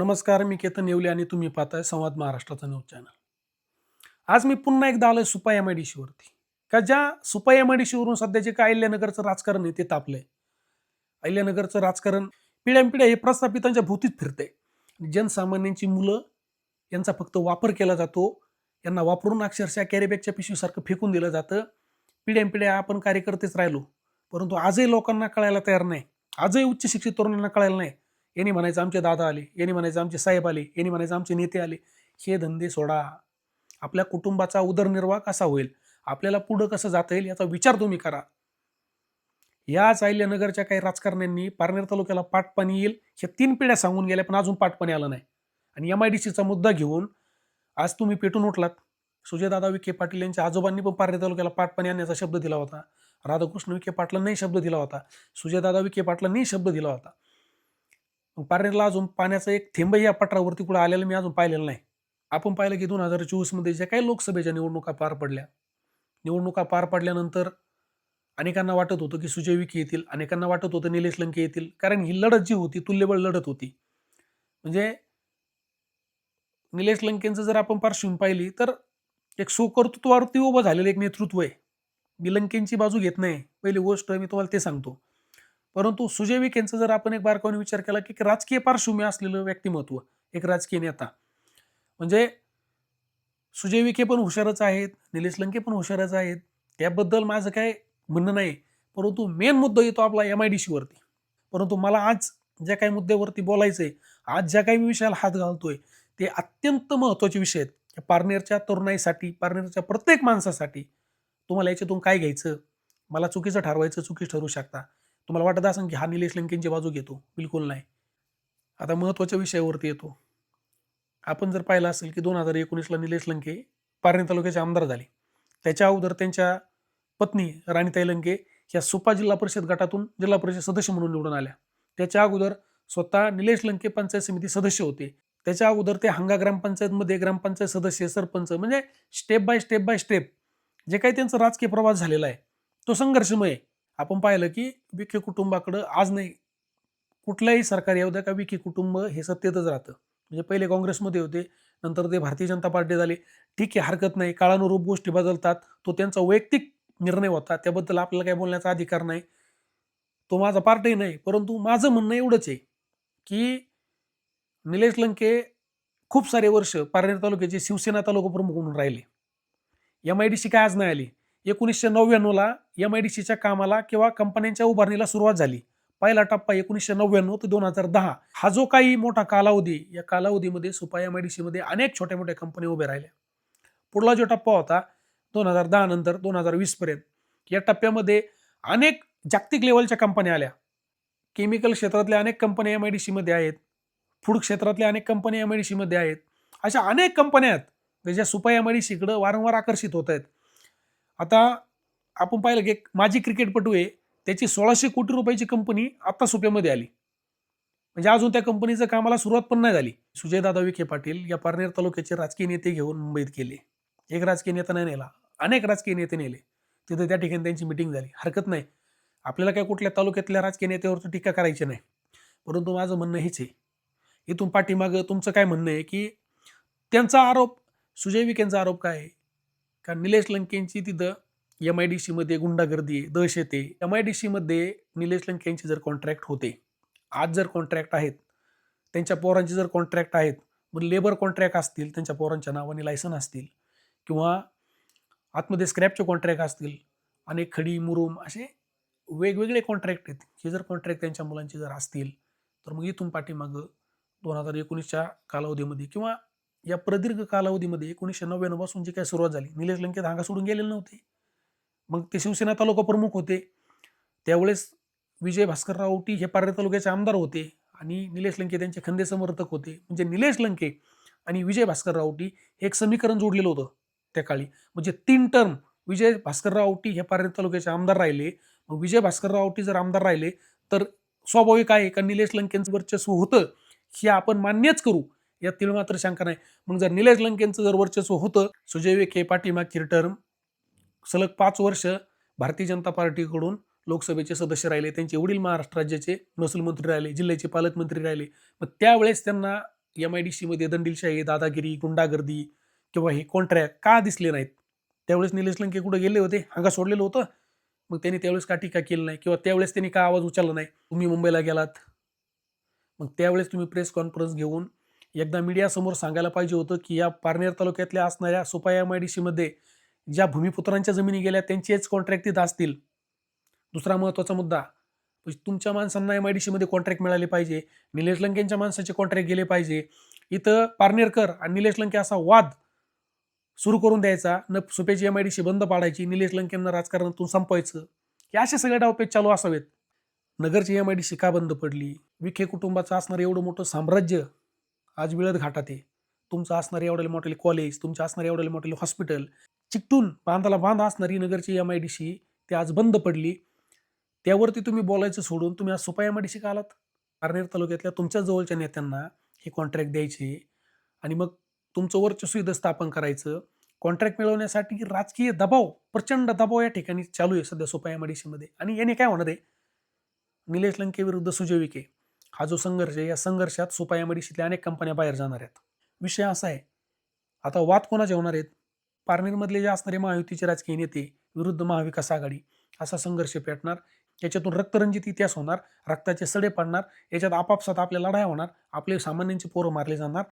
नमस्कार मी केतन येवले आणि तुम्ही पाहताय संवाद महाराष्ट्राचा न्यूज चॅनल. आज मी पुन्हा एकदा आलोय सुपा एम आय डी सीवरती का ज्या सुपा एम आय डी वरून सध्या जे काय अहिल्यानगरचं राजकारण आहे ते तापलंय. अहिल्यानगरचं राजकारण पिढ्यानपिढ्या हे प्रस्थापितांच्या भोवतीच फिरते जनसामान्यांची मुलं यांचा फक्त वापर केला जातो. यांना वापरून अक्षरशः कॅरीबॅगच्या पिशवीसारखं फेकून दिलं जातं. पिढ्यानपिढ्या आपण कार्यकर्तेच राहिलो. परंतु आजही लोकांना कळायला तयार नाही. आजही उच्च शिक्षित तरुणांना कळायला नाही. यांनी म्हणायचं आमचे दादा आले. यांनी म्हणायचं आमचे साहेब आले. यांनी म्हणायचं आमचे नेते आले. हे धंदे सोडा. आपल्या कुटुंबाचा उदरनिर्वाह कसा होईल? आपल्याला पुढं कसं जाता येईल याचा विचार तुम्ही करा. याच चायल्यानगरच्या काही राजकारण्यांनी पारनेर तालुक्याला पाठपाणी येईल हे तीन पिढ्या सांगून गेल्या पण अजून पाठपाणी आलं नाही. आणि एम आय डी सीचा मुद्दा घेऊन आज तुम्ही पेटून उठलात. सुजयदादा विखे पाटील यांच्या आजोबांनी पण पारनेर तालुक्याला पाठपाणी आणण्याचा शब्द दिला होता. राधाकृष्ण विखे पाटलांनाही शब्द दिला होता. सुजयदादा विखे पाटलांनीही शब्द दिला होता. पारनेरला अजून पाण्याचा एक थेंबही या पठारावरती कुठं आलेला मी अजून पाहिलेलं नाही. आपण पाहिलं की दोन हजार चोवीसमध्ये ज्या काही लोकसभेच्या निवडणुका पार पडल्या निवडणुका पार पडल्यानंतर अनेकांना वाटत होतं की सुजय विखे येतील अनेकांना वाटत होतं निलेश लंके येतील कारण ही लढत जी होती तुल्यबळ लढत होती. म्हणजे निलेश लंकेंचं जर आपण पार्श्वभूमी पाहिली तर एक सुकर्तृत्वावरती उभं झालेलं एक नेतृत्व आहे. मी लंकेंची बाजू घेत नाही. पहिली गोष्ट मी तुम्हाला ते सांगतो. परंतु सुजय विखेंचं जर आपण एक बारकावून विचार केला की एक राजकीय पार्श्वभूमी असलेलं व्यक्तिमत्व एक राजकीय नेता म्हणजे सुजय विखे पण हुशारच आहेत निलेश लंके पण हुशारच आहेत त्याबद्दल माझं काय म्हणणं नाही परंतु मेन मुद्दा येतो आपला एम आय डी वरती. परंतु मला आज ज्या काही मुद्द्यावरती बोलायचं आहे आज ज्या काही मी विषयाला हात घालतोय ते अत्यंत महत्त्वाचे विषय आहेत. पारनेरच्या तरुणाईसाठी पारनेरच्या प्रत्येक माणसासाठी तुम्हाला याच्यातून काय घ्यायचं? मला चुकीचं ठरवायचं चुकीचं ठरू शकता. तुम्हाला वाटत असं की हा निलेश लंकेंची बाजू घेतो. बिलकुल नाही. आता महत्त्वाच्या विषयावरती येतो. आपण जर पाहिलं असेल की दोन हजार एकोणीसला निलेश लंके पारणे तालुक्याचे आमदार झाले. त्याच्या अगोदर त्यांच्या पत्नी राणीताई लंके या सुपा जिल्हा परिषद गटातून जिल्हा परिषद सदस्य म्हणून निवडून आल्या. त्याच्या अगोदर स्वतः निलेश लंके पंचायत समिती सदस्य होते. त्याच्या अगोदर ते हंगा ग्रामपंचायतमध्ये ग्रामपंचायत सदस्य सरपंच म्हणजे step by step by step जे काही त्यांचा राजकीय प्रवास झालेला आहे तो संघर्षमय आहे. आपण पाहिलं की विखे कुटुंबाकडं आज नाही कुठल्याही सरकार येऊ द्या का विखे कुटुंब हे सत्तेतच राहतं. म्हणजे पहिले काँग्रेसमध्ये होते नंतर ते भारतीय जनता पार्टी झाले. ठीक आहे हरकत नाही. काळानुरूप गोष्टी बदलतात. तो त्यांचा वैयक्तिक निर्णय होता. त्याबद्दल आपल्याला काही बोलण्याचा अधिकार नाही. तो माझा पार्टही नाही. परंतु माझं म्हणणं एवढंच आहे की निलेश लंके खूप सारे वर्ष पारनेर तालुक्याचे शिवसेना तालुका प्रमुख म्हणून राहिले. एम आय डी सी काय आज नाही आली? एकोणीसशे नव्याण्णवला एम आय डी सीच्या कामाला किंवा कंपन्यांच्या उभारणीला सुरुवात झाली. पहिला टप्पा एकोणीसशे नव्याण्णव ते दोन हजार दहा. हा जो काही मोठा कालावधी या कालावधीमध्ये सुपा एम आय डी सीमध्ये अनेक छोट्या मोठ्या कंपन्या उभ्या राहिल्या. पुढला जो टप्पा होता दोन हजार दहा नंतर दोन हजार वीसपर्यंत या टप्प्यामध्ये अनेक जागतिक लेवलच्या कंपन्या आल्या. केमिकल क्षेत्रातल्या अनेक कंपन्या एम आय डी सीमध्ये आहेत. फूड क्षेत्रातल्या अनेक कंपन्या एम आय डी सीमध्ये आहेत. अशा अनेक कंपन्या आहेत ज्या सुपा एम आय डी सीकडं वारंवार आकर्षित होत आहेत. आता आपण पाहिलं की एक माजी क्रिकेटपटू आहे त्याची सोळाशे कोटी रुपयाची कंपनी आता सुप्यामध्ये आली. म्हणजे अजून त्या कंपनीचं कामाला सुरुवात पण नाही झाली. सुजयदादा विखे पाटील या पारनेर तालुक्याचे राजकीय नेते घेऊन मुंबईत गेले. एक राजकीय नेता नाही नेला अनेक राजकीय नेते नेले. तिथे त्या ठिकाणी त्यांची मिटिंग झाली. हरकत नाही. आपल्याला काय कुठल्या तालुक्यातल्या राजकीय नेत्यावरती टीका करायची नाही. परंतु माझं म्हणणं हेच आहे. इथून पाठीमागं तुमचं काय म्हणणं आहे की त्यांचा आरोप सुजय विखेंचा आरोप काय आहे? का निलेश लंकेंची तिथं एम आय डी सीमध्ये गुंडागर्दी आहे दहशत आहे. एम आय डी सीमध्ये निलेश लंकेंचे जर कॉन्ट्रॅक्ट होते आज जर कॉन्ट्रॅक्ट आहेत त्यांच्या पोरांचे जर कॉन्ट्रॅक्ट आहेत मग लेबर कॉन्ट्रॅक्ट असतील त्यांच्या पोरांच्या नावाने लायसन असतील किंवा आतमध्ये स्क्रॅपचे कॉन्ट्रॅक्ट असतील अनेक खडी मुरुम असे वेगवेगळे कॉन्ट्रॅक्ट आहेत. हे जर कॉन्ट्रॅक्ट त्यांच्या मुलांचे जर असतील तर मग इथून पाठीमागं दोन हजार एकोणीसच्या कालावधीमध्ये किंवा या प्रदीर्घ कालावधीमध्ये एकोणीसशे नव्याण्णवपासून जी काय सुरुवात झाली निलेश लंके धागा सोडून गेलेले नव्हते. मग ते शिवसेना तालुका प्रमुख होते. त्यावेळेस विजय भास्कर रावटी हे पारनेर तालुक्याचे आमदार होते आणि निलेश लंके त्यांचे खंदे समर्थक होते. म्हणजे निलेश लंके आणि विजय भास्कर रावटी हे एक समीकरण जोडलेलं होतं त्या काळी. म्हणजे तीन टर्म विजय भास्कर रावटी हे पारनेर तालुक्याचे आमदार राहिले. मग विजय भास्कर रावटी जर आमदार राहिले तर स्वाभाविक आहे का निलेश लंकेंचं वर्चस्व होतं? हे आपण मान्यच करू. यात तिळ मात्र शंका नाही. मग जर निलेश लंकेंचं जर वर्चस्व होतं सुजय विखे पाठीमागची टर्म सलग पाच वर्ष भारतीय जनता पार्टीकडून लोकसभेचे सदस्य राहिले त्यांचे वडील महाराष्ट्र राज्याचे महसूल मंत्री राहिले जिल्ह्याचे पालकमंत्री राहिले. मग त्यावेळेस त्यांना एम आय डी सीमध्ये दंडीलशाही दादागिरी गुंडागर्दी किंवा हे कॉन्ट्रॅक्ट का दिसले नाहीत? त्यावेळेस निलेश लंके कुठे गेले होते? हांगा सोडलेलं होतं? मग त्यांनी त्यावेळेस का टीका केली नाही? किंवा त्यावेळेस त्यांनी का आवाज उचलला नाही? तुम्ही मुंबईला गेलात. मग त्यावेळेस तुम्ही प्रेस कॉन्फरन्स घेऊन एकदा मीडियासमोर सांगायला पाहिजे होतं की या पारनेर तालुक्यातल्या असणाऱ्या सुपा एम आय डी सीमध्ये ज्या भूमिपुत्रांच्या जमिनी गेल्या त्यांचेच कॉन्ट्रॅक्ट तिथं असतील. दुसरा महत्त्वाचा मुद्दा म्हणजे तुमच्या माणसांना एम आय डी सीमध्ये कॉन्ट्रॅक्ट मिळाले पाहिजे निलेश लंकेंच्या माणसाचे कॉन्ट्रॅक्ट गेले पाहिजे. इथं पारनेरकर आणि निलेश लंके असा वाद सुरू करून द्यायचा न सुपेची एम आय डी सी बंद पाडायची निलेश लंकेंना राजकारणातून संपवायचं. हे असे सगळे डावपेच चालू असावेत. नगरची एम आय डी सी का बंद पडली? विखे कुटुंबाचं असणारं एवढं मोठं साम्राज्य आज विळद घाटात आहे. तुमचं असणारे एवढे मोठे कॉलेज तुमचं असणारे एवढे मोठे हॉस्पिटल चिकटून बांधाला बांध असणारी नगरची एम आय डी सी ती आज बंद पडली. त्यावरती तुम्ही बोलायचं सोडून तुम्ही आज Supa M I D C का आलात? पारनेर तालुक्यातल्या तुमच्या जवळच्या नेत्यांना हे कॉन्ट्रॅक्ट द्यायचे आणि मग तुमचं वर्चस्व इथं स्थापन करायचं. कॉन्ट्रॅक्ट मिळवण्यासाठी राजकीय दबाव प्रचंड दबाव या ठिकाणी चालू आहे सध्या सोपा एम आय डी सीमध्ये आणि याने काय होणार आहे? निलेश लंके विरुद्ध सुजय विखे. हा जो संघर्ष आहे या संघर्षात सुपाया मडीशीतल्या अनेक कंपन्या बाहेर जाणार आहेत. विषय असा आहे आता वाद कोणाचे होणार आहेत? पारनेरमधले जे असणारे महायुतीचे राजकीय नेते विरुद्ध महाविकास आघाडी असा संघर्ष पेटणार याच्यातून रक्तरंजित इतिहास होणार रक्ताचे सडे पडणार याच्यात आपापसात आपल्या लढाया होणार आपले सामान्यांचे पोरं मारले जाणार